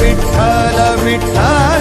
Vitthal Vitthal.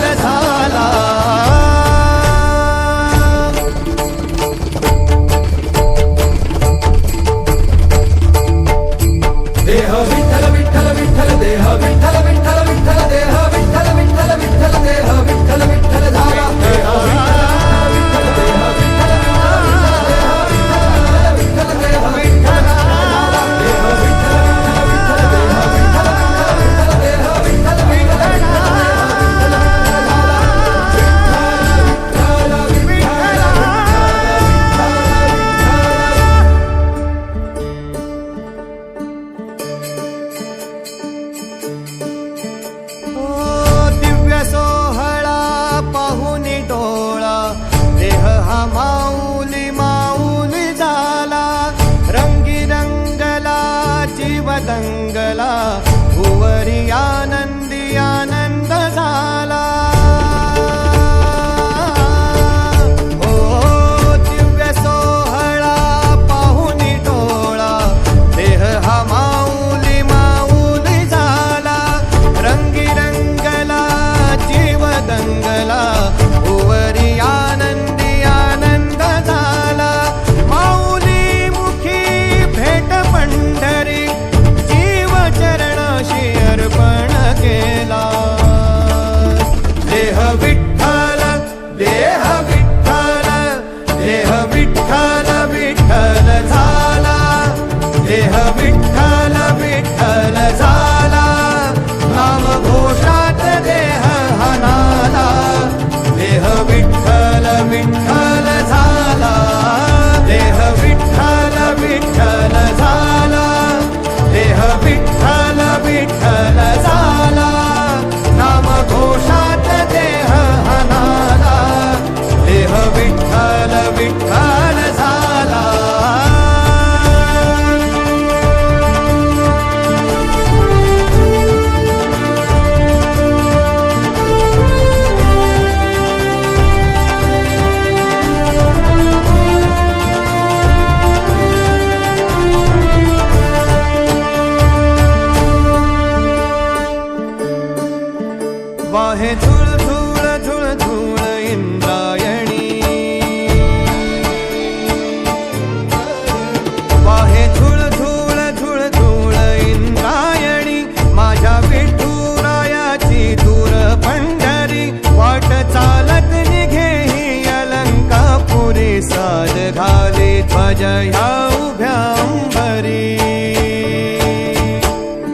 help माझ्या ह्या हो उभ्या अंबरी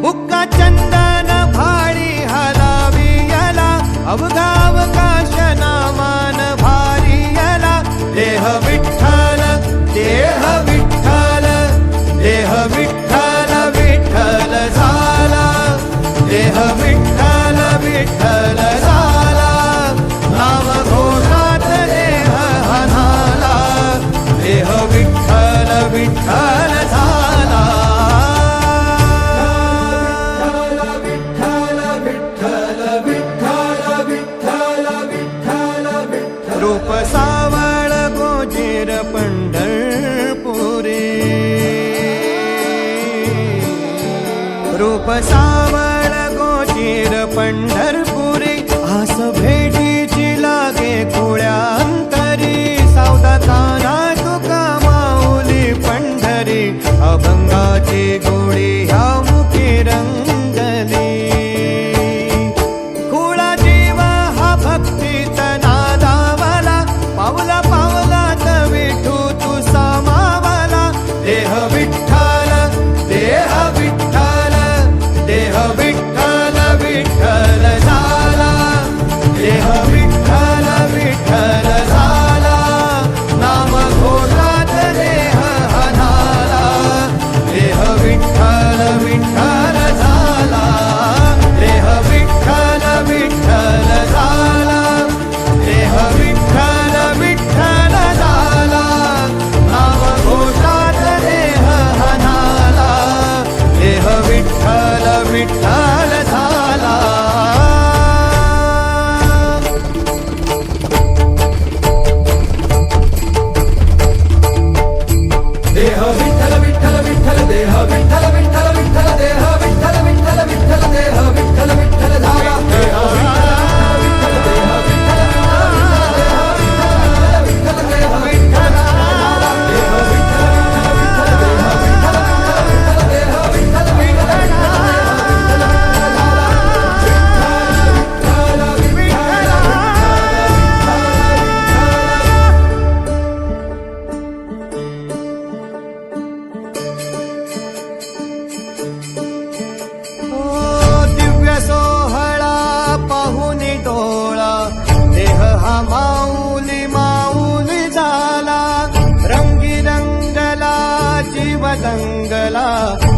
बुक्का चंदन भारी हलावी याला अवघावकाश नामान भारी याला। देह विठ्ठल देह विठ्ठल देह विठ्ठल विठ्ठल झाला। देह विठ्ठल विठ्ठल पंढर ವೇಲಾ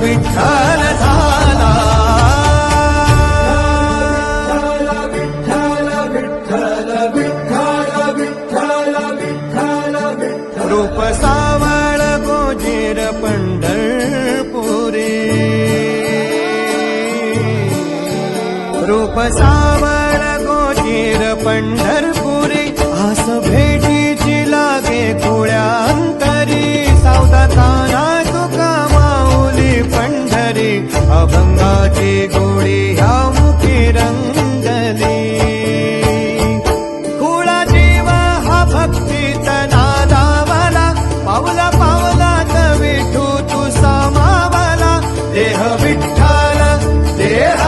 विठ्ठल झाला. रूप सावळ गोजेर पंढरपुरे. रूप सावळ गोजेर पंढर